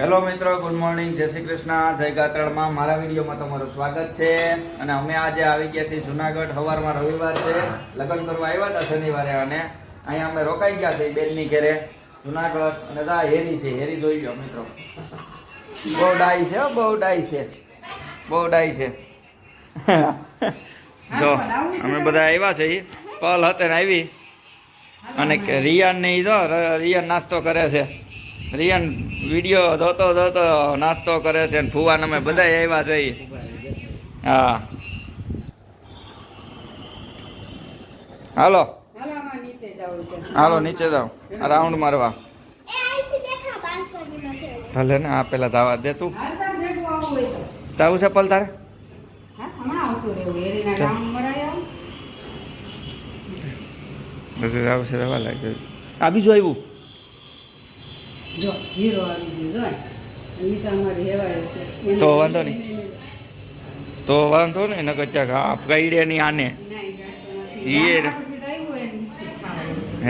Hello મિત્રો, good morning. જય શ્રી કૃષ્ણ. જય ગાત્રળમાં મારા વિડીયોમાં તમારું સ્વાગત છે. અને અમે આજે આવી ગયા છીએ જુનાગઢ. સવારમાં રવિવાર છે. લગ્ન કરવા આવ્યા હતા શનિવારે અને અહીંયા અમે રોકાઈ ગયા છે બેનની ઘેરે. જુનાગઢ અને દા હેરી છે. હેરી જોઈ લો મિત્રો. બહુ ડાઈ છે બહુ ડાઈ છે. બહુ ડાઈ છે. જો, અમે બધા આવ્યા છે. પલ હતે ને આવી. અને કે રિયાન નહીં જો રિયાન નાસ્તો કરે છે. રિયાન વીડિયો જોતો જોતો નાસ્તો કરે છે ને ફુવાન અમે બધા આવ્યા છે હા. હાલો. હાલો નીચે જાઓ. રાઉન્ડ મારવા. ભલે ને આ પેલા ધાવા દે તો. જાવું છે પલ તારે? જાવું છે રહેવા લાગ્યો છે. આ બીજું આવ્યું? જો હીરો આવી ગયો જો તો વાંધો નહીં. તો વાંધો નહીં નકર ચાક આ કઈડે નહીં આને. એ-.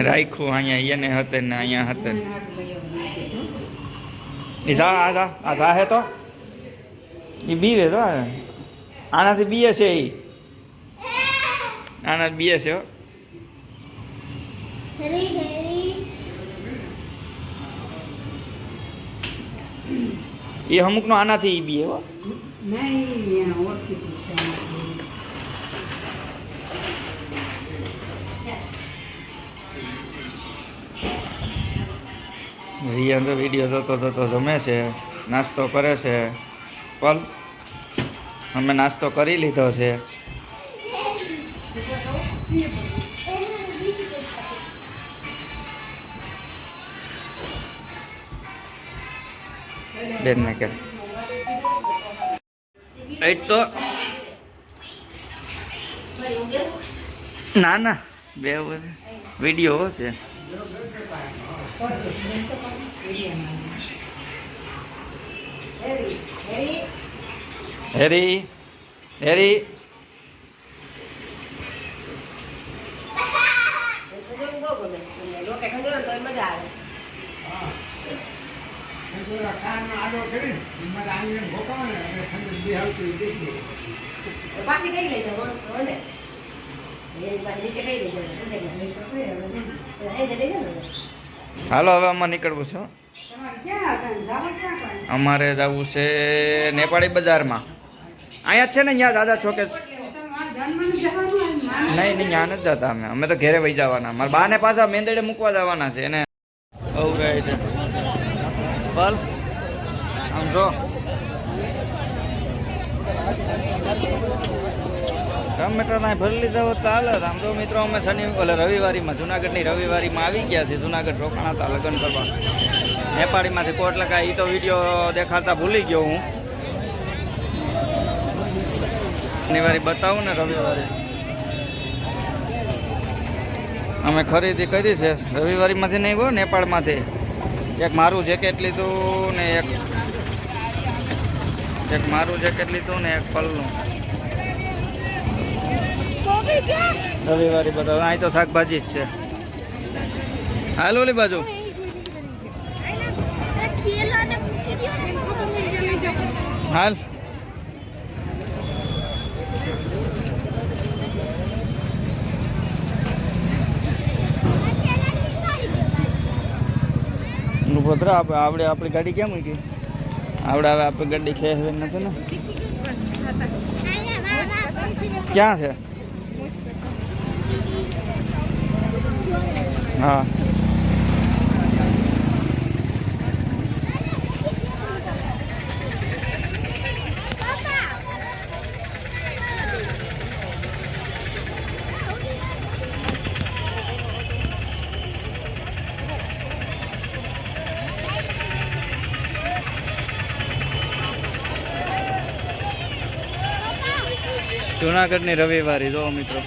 રાખ્યું અહીંયા એને હતે ને અહીંયા હતે. હો. એ જા આ જા આ જાહે તો. એ બીવે તો આનાથી બીએ છે એ આના બીએ છે હો. એ અમુકનો આનાથી ઈ બી એવા. રિયાન તો વીડિયો જોતો જોતો જમે છે, નાસ્તો કરે છે પલ, અમે નાસ્તો કરી લીધો છે બેન ને કે. એ તો? ના ના. બે વીડિયો છે. હેરી હેરી લઈ જાવ હાલો હવે આમાં નીકળવું છે? અમારે જવું છે નેપાળી બજારમાં. અહીંયા જ છે ને ત્યાં દાદા માને નહીં નહીં ત્યાં નથી જતા અમે. અમે તો ઘેરે વહી જવાના. મારા બાને પાછા મેંદડે મૂકવા જવાના છે એને બહુ કહે છે બલ આમ જો ટમેટા ના ભરી લીધા હોત આમ તો મિત્રો, અમે શનિ ઓલે રવિવારીમાં, જુનાગઢની રવિવારીમાં આવી ગયા છીએ, જુનાગઢ રોકાણા હતા લગ્ન કરવા. નેપાળીમાંથી કોટ લગા એ તો વીડિયો દેખાડતા ભૂલી ગયો હું. શનિવારી બતાવું ને રવિવારે. અમે ખરીદી કરી છે. રવિવારીમાંથી નહીં હો નેપાળમાંથી. એક મારું જેકેટ લીધું ને એક એક મારું જેકેટ લીધું ને એક પલનું. રવિવારી બધા. અહીં તો શાકભાજી જ છે. હાલ ઓલી બાજુ. હાલ. ભદ્રા આપણે આપણે ગાડી કેમ મૂકી આપણે હવે આપણી ગાડી ખેંચવી નથી ને? ક્યાં છે? હા. જુનાગઢની રવિવારી જો મિત્રો.